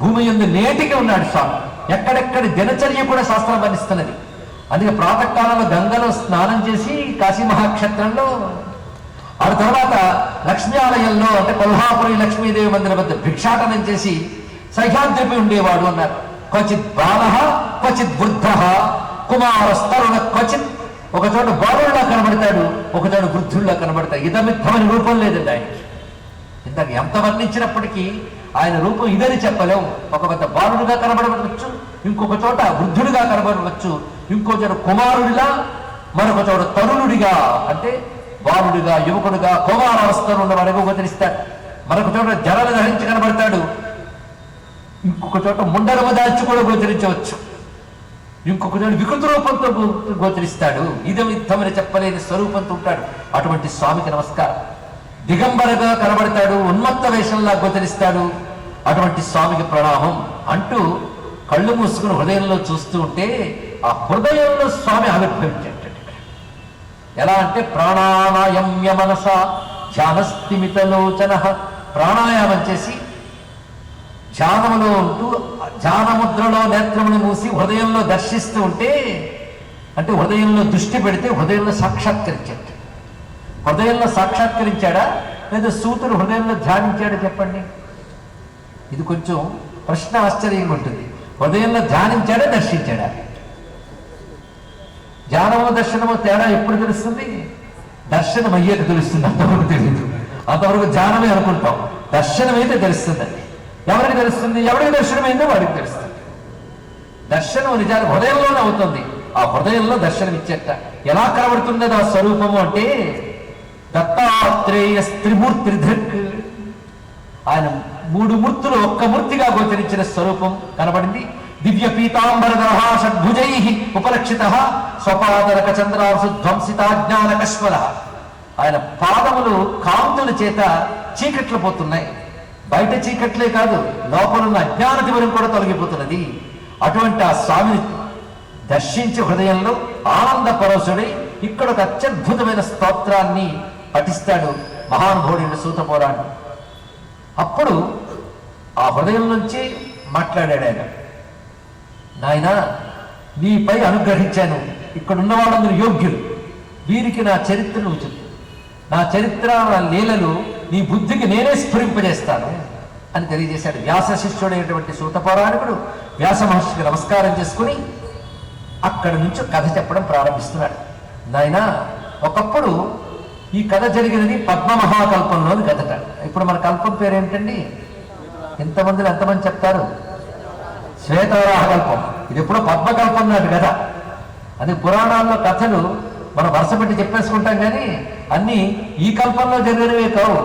భూమి ఎందు నేటికి ఉన్నాడు స్వామి. ఎక్కడెక్కడ దినచర్య కూడా శాస్త్రం వర్ణిస్తున్నది. అందుకే ప్రాతకాలంలో గంగలో స్నానం చేసి కాశీ మహాక్షేత్రంలో ఆ తర్వాత లక్ష్మీ ఆలయంలో అంటే కొల్హాపురి లక్ష్మీదేవి మందిరం వద్ద భిక్షాటనం చేసి సహ్యాద్రిపై ఉండేవాడు అన్నారు. క్వచిత్ బాల క్వచిత్ వృద్ధ కుమారస్తరుణ క్వచిత్. ఒక చోట బాలుల్లా కనబడతాడు ఒక చోట వృద్ధుల్లా కనబడతాడు. ఇదమిత్తమని రూపం లేదండి ఆయనకి. ఇంతకు ఎంత వర్ణించినప్పటికీ ఆయన రూపం ఇదని చెప్పలేం. ఒక పెద్ద బాలుడుగా కనబడవచ్చు ఇంకొక చోట వృద్ధుడిగా కనబడవచ్చు ఇంకో చోట కుమారుడిలా మరొక చోట తరుణుడిగా అంటే బాలుడిగా యువకుడిగా కుమారావస్థలో ఉన్నవాడిగా గోచరిస్తాడు మరొక చోట జడలు ధరించి కనబడతాడు. ఇంకొక చోట ముండలము దాల్చి కూడా గోచరించవచ్చు. ఇంకొక చోట వికృత రూపంతో గోచరిస్తాడు. ఇదే తమని చెప్పలేని స్వరూపంతో ఉంటాడు. అటువంటి స్వామికి నమస్కారం. దిగంబరగా కనబడతాడు ఉన్మత్త వేషంలా గోచరిస్తాడు. అటువంటి స్వామికి ప్రణామం. అంటూ కళ్ళు మూసుకుని హృదయంలో చూస్తూ ఉంటే ఆ హృదయంలో స్వామి ఆవిర్భవించాడు ఎలా అంటే ప్రాణానాయమ్య మనస ధ్యానస్థిమితలోచన ప్రాణాయామం చేసి ధ్యానములో ఉంటూ ధ్యానముద్రలో నేత్రమును మూసి హృదయంలో దర్శిస్తూ ఉంటే అంటే హృదయంలో దృష్టి పెడితే హృదయంలో సాక్షాత్కరించాడు హృదయంలో సాక్షాత్కరించాడా? లేదా సూతుడు హృదయంలో ధ్యానించాడా చెప్పండి. ఇది కొంచెం ప్రశ్న ఆశ్చర్యంగా ఉంటుంది. హృదయంలో ధ్యానించాడా దర్శించాడా? ధ్యానము దర్శనము తేడా ఎప్పుడు తెలుస్తుంది? దర్శనం అయ్యాక తెలుస్తుంది అంతవరకు తెలియదు అంతవరకు ధ్యానమే అనుకుంటాం. దర్శనం అయితే తెలుస్తుంది. ఎవరికి తెలుస్తుంది? ఎవరికి దర్శనమైందో వాడికి తెలుస్తుంది. దర్శనం నిజానికి హృదయంలోనే అవుతుంది. ఆ హృదయంలో దర్శనం ఇచ్చేట ఎలా కనబడుతున్నది ఆ స్వరూపము అంటే దత్తాత్రేయ త్రిమూర్తి ఆయన మూడు మూర్తులు ఒక్క మూర్తిగా గోచరించిన స్వరూపం కనబడింది. దివ్య పీతాంబర షడ్భుజై ఉపలక్షిత స్వపాదరక చంద్రాసు ధ్వంసితాజ్ఞాన కశ్వర ఆయన పాదములు కాంతుల చేత చీకట్లు పోతున్నాయి. బయట చీకట్లే కాదు లోపలున్న అజ్ఞాన దివరం కూడా తొలగిపోతున్నది. అటువంటి ఆ స్వామిని దర్శించే హృదయంలో ఆనంద పరవశుడై ఇక్కడ ఒక అత్యద్భుతమైన స్తోత్రాన్ని పఠిస్తాడు మహానుభావుడైన సూతపోరాడు అప్పుడు ఆ హృదయం నుంచి మాట్లాడాడు ఆయన. నాయన నీపై అనుగ్రహించాను. ఇక్కడ ఉన్న వాళ్ళందరూ యోగ్యులు. వీరికి నా చరిత్ర ఉచితం నా చరిత్ర నా లీలలు నీ బుద్ధికి నేనే స్ఫురింపజేస్తాను అని తెలియజేశాడు వ్యాస శిష్యుడైనటువంటి సూతపౌరాణికుడు వ్యాస మహర్షికి నమస్కారం చేసుకుని అక్కడి నుంచి కథ చెప్పడం ప్రారంభిస్తున్నాడు. నాయనా ఒకప్పుడు ఈ కథ జరిగినది పద్మ మహాకల్పంలోని కథట. ఇప్పుడు మన కల్పం పేరు ఏంటండి ఎంతమందిలో ఎంతమంది చెప్తారు? శ్వేతవరాహ కల్పం ఇది ఎప్పుడో పద్మకల్పం నాటి కథ. అది పురాణాల్లో కథలు మనం వరుస పెట్టి చెప్పేసుకుంటాం కానీ అన్నీ ఈ కల్పంలో జరిగినవే కావు.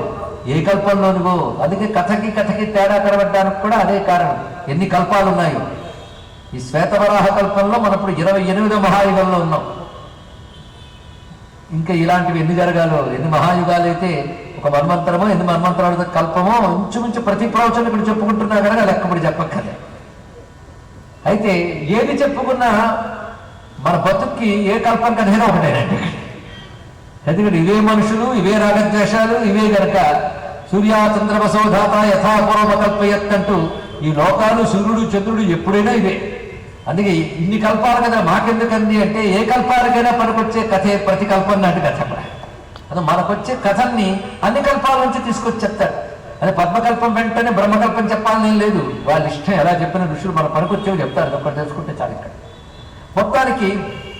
ఏ కల్పంలోనివో? అందుకే కథకి కథకి తేడా కనబడడానికి కూడా అదే కారణం. ఎన్ని కల్పాలు ఉన్నాయో ఈ శ్వేతవరాహ కల్పంలో మనం ఇప్పుడు ఇరవై ఎనిమిదో మహాయుగంలో ఉన్నాం. ఇంకా ఇలాంటివి ఎన్ని జరగాలో ఎన్ని మహాయుగాలు అయితే ఒక మన్మంతరమో ఎన్ని మన్మంతరాలు కల్పమో ఇంచుమించు ప్రతి ప్రవచనం ఇప్పుడు చెప్పుకుంటున్నా కనుక లెక్కపడి చెప్పక్కర్లే. అయితే ఏది చెప్పుకున్నా మన బతుక్కి ఏ కల్పం కథైనా ఒకటేనండి ఎందుకంటే ఇవే మనుషులు ఇవే రాగద్వేషాలు ఇవే గనక సూర్య చంద్రమసోధాత యథాపూర్వ కల్పయత్తంటూ ఈ లోకాలు సూర్యుడు చంద్రుడు ఎప్పుడైనా ఇవే. అందుకే ఇన్ని కల్పాలు కదా మాకెందుకంది అంటే ఏ కల్పాలకైనా పనికొచ్చే కథే ప్రతి కల్పం నాటి కథ అది మనకొచ్చే కథల్ని అన్ని కల్పాల నుంచి తీసుకొచ్చి చెప్తారు అది పద్మకల్పం వెంటనే బ్రహ్మకల్పం చెప్పాలని లేదు. వాళ్ళ ఇష్టం ఎలా చెప్పిన ఋషులు మన పనికొచ్చేవి చెప్తారు. ఒకటి తెలుసుకుంటే చాలు ఇక్కడ. మొత్తానికి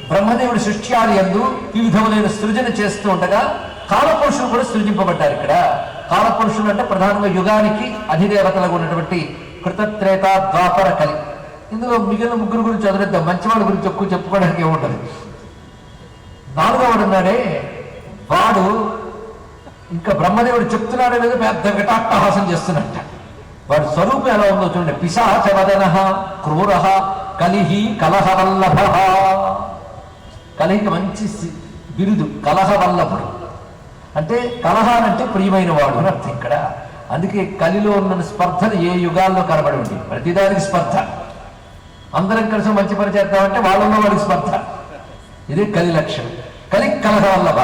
బ్రహ్మదేవుడి సృష్టి ఆది యందు ఈ సృజన చేస్తూ ఉండగా కాలపురుషులు కూడా సృజింపబడ్డారు ఇక్కడ. కాలపురుషులు అంటే ప్రధానంగా యుగానికి అధిదేవతలుగా ఉన్నటువంటి కృతత్రేత ద్వాపర కలి ఇందులో మిగిలిన ముగ్గురు గురించి వదిలేద్దాం మంచివాడి గురించి ఎక్కువ చెప్పుకోవడానికి ఏముండదు నాలుగవడు ఉన్నాడే. వాడు ఇంకా బ్రహ్మదేవుడు చెప్తున్నాడే లేదు పెద్ద విటాట్టహాసం చేస్తున్నట్ట. వాడి స్వరూపం ఎలా ఉందో చూడండి. పిశాచవదన క్రూర కలిహి కలహవల్లభ. కలిహికి మంచి బిరుదు కలహవల్లభుడు. అంటే కలహానంటే ప్రియమైన వాడు అని అర్థం ఇక్కడ. అందుకే కలిలో ఉన్న స్పర్ధలు ఏ యుగాల్లో కనబడి ఉంది ప్రతిదానికి స్పర్ధ. అందరం కలిసి మంచి పని చేద్దామంటే వాళ్ళలో వాడికి స్పర్ధ. ఇది కలి లక్ష్యం కలి కలహవల్లభ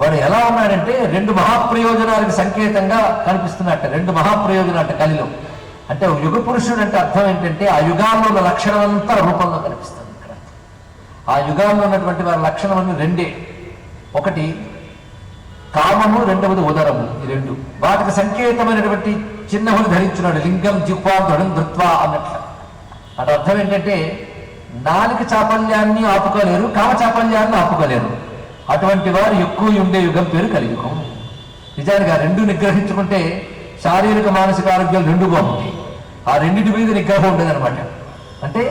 వాడు ఎలా ఉన్నాడంటే రెండు మహాప్రయోజనాలకు సంకేతంగా కనిపిస్తున్నట్ట రెండు మహాప్రయోజనాలు కలిలో. అంటే యుగ పురుషుడు అంటే అర్థం ఏంటంటే ఆ యుగాల్లో ఉన్న లక్షణం అంతా రూపంలో కనిపిస్తుంది ఇక్కడ. ఆ యుగాల్లో ఉన్నటువంటి వారి లక్షణం అన్ని రెండే. ఒకటి కామము రెండవది ఉదరము. ఈ రెండు. వాటికి సంకేతమైనటువంటి చిన్నవులు ధరించున్నాడు. లింగం జిహ్వా దృఢం ధృత్వా అన్నట్లు. అంటే అర్థం ఏంటంటే నాలుక చాపల్యాన్ని ఆపుకోలేరు కామ చాపల్యాన్ని ఆపుకోలేరు. అటువంటి వారు ఎక్కువ ఉండే యుగం పేరు కలియుగం. నిజానికి రెండు నిగ్రహించుకుంటే శారీరక మానసిక ఆరోగ్యాలు రెండు బాగుంటాయి. ఆ రెండింటి మీద నిగ్రహం ఉండదనమాట అంటే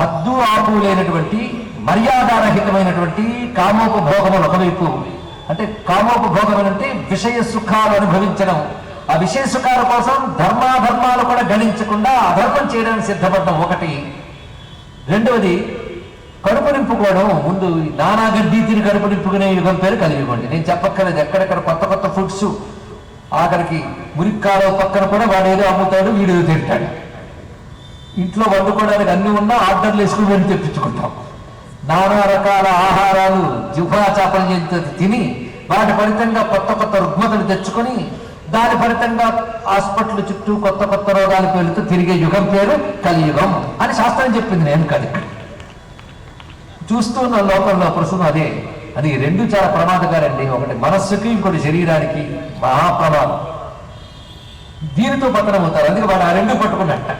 హద్దు ఆపు లేనటువంటి మర్యాదారహితమైనటువంటి కామోపభోగములు ఒకవైపు అంటే కామోపభోగం అంటే విషయ సుఖాలు అనుభవించడం ఆ విషయ సుఖాల కోసం ధర్మాధర్మాలు కూడా గణించకుండా అధర్మం చేయడానికి సిద్ధపడడం ఒకటి. రెండవది కడుపు నింపుకోవడం ముందు ఈ నానా గడ్డి తిని కడుపు నింపుకునే యుగం పేరు కలిగివ్వండి. నేను చెప్పక్కర్లేదు ఎక్కడెక్కడ కొత్త కొత్త ఫుడ్స్ ఆఖరికి మురిక్కాలో పక్కన కూడా వాడు ఏదో అమ్ముతాడు వీడియో తింటాడు. ఇంట్లో వండుకోవడానికి అన్ని ఉన్నా ఆర్డర్లు వేసుకుని వెళ్ళి తెప్పించుకుంటాం. నానా రకాల ఆహారాలు జిహ్వా చేపలు తిని వాటి ఫలితంగా కొత్త కొత్త రుగ్మతలు తెచ్చుకొని దాని ఫలితంగా హాస్పిటల్ చుట్టూ కొత్త కొత్త రోగాలు వెళుతూ తిరిగే యుగం పేరు కలియుగం అని శాస్త్రం చెప్పింది నేను కాదు ఇక్కడ చూస్తున్న లోకంలో ప్రస్తుతం అదే. అది రెండు చాలా ప్రమాదకారండి. ఒకటి మనస్సుకి ఇంకోటి శరీరానికి మహాప్రమాదం. దీనితో పతనం అవుతారు. అందుకే వాడు ఆ రెండు పట్టుకున్నట్ట.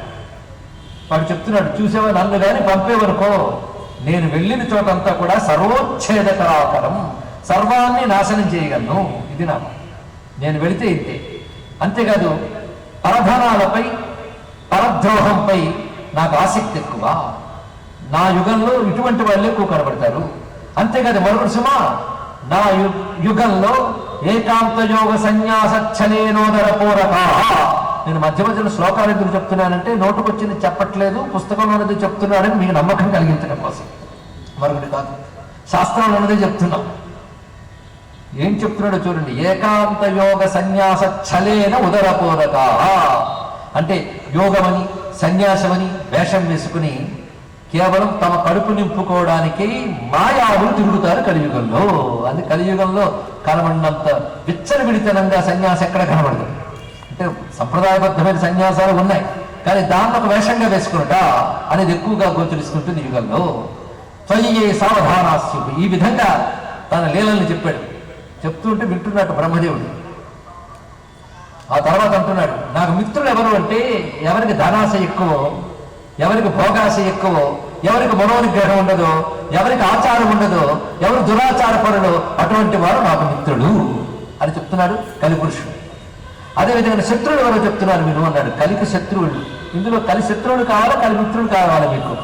వాడు చెప్తున్నాడు చూసేవా నన్ను కానీ పంపేవనుకో నేను వెళ్ళిన చోటంతా కూడా సర్వోచ్ఛేదకరాకరం. సర్వాన్ని నాశనం చేయగలను. ఇది నాకు నేను వెళితే ఇంతే. అంతేకాదు పరధనాలపై పరద్రోహంపై నాకు ఆసక్తి ఎక్కువ. నా యుగంలో ఇటువంటి వాళ్ళు ఎక్కువ కనబడతారు. అంతేకాదు మరొకటి సుమా నా యు- యుగంలో ఏకాంత యోగ సన్యాసచ్చలేనోదర పూరక. నేను మధ్య మధ్యలో శ్లోకాలు ఎందుకు చెప్తున్నానంటే నోటుకొచ్చింది చెప్పట్లేదు పుస్తకంలో ఉన్నది చెప్తున్నాడని మీకు నమ్మకం కలిగించడం కోసం. మరొకటి కాదు. శాస్త్రంలో ఉన్నదే చెప్తున్నాం. ఏం చెప్తున్నాడో చూడండి. ఏకాంత యోగ సన్యాస ఛలేన ఉదరపూరక అంటే యోగమని సన్యాసమని వేషం వేసుకుని కేవలం తమ కడుపు నింపుకోవడానికి మాయావులు తిరుగుతారు కలియుగంలో. అది కలియుగంలో కనబడినంత విచ్చలవిడితనంగా సన్యాసం ఎక్కడ కనబడదు. అంటే సంప్రదాయబద్ధమైన సన్యాసాలు ఉన్నాయి. కానీ దాన్ని ఒక వేషంగా వేసుకున్నట అనేది ఎక్కువగా గోచరిస్తుంటుంది యుగంలో. త్వయ్యే సావధానాస్యు ఈ విధంగా తన లీలల్ని చెప్పాడు. చెప్తుంటే వింటున్నాడు బ్రహ్మదేవుడు. ఆ తర్వాత అంటున్నాడు నాకు మిత్రులు ఎవరు అంటే ఎవరికి ధనాశ ఎక్కువ ఎవరికి భోగాశ ఎక్కువ ఎవరికి మనోనిగ్రహం ఉండదో ఎవరికి ఆచారం ఉండదో ఎవరు దురాచార పరులు అటువంటి వారు నాకు మిత్రుడు అని చెప్తున్నాడు కలిపురుషుడు. అదేవిధంగా శత్రువులు ఎవరో చెప్తున్నారు మీరు అన్నాడు కలికి శత్రువులు. ఇందులో కలి శత్రువులు కావాలా కలి మిత్రులు కావాలా మీకు?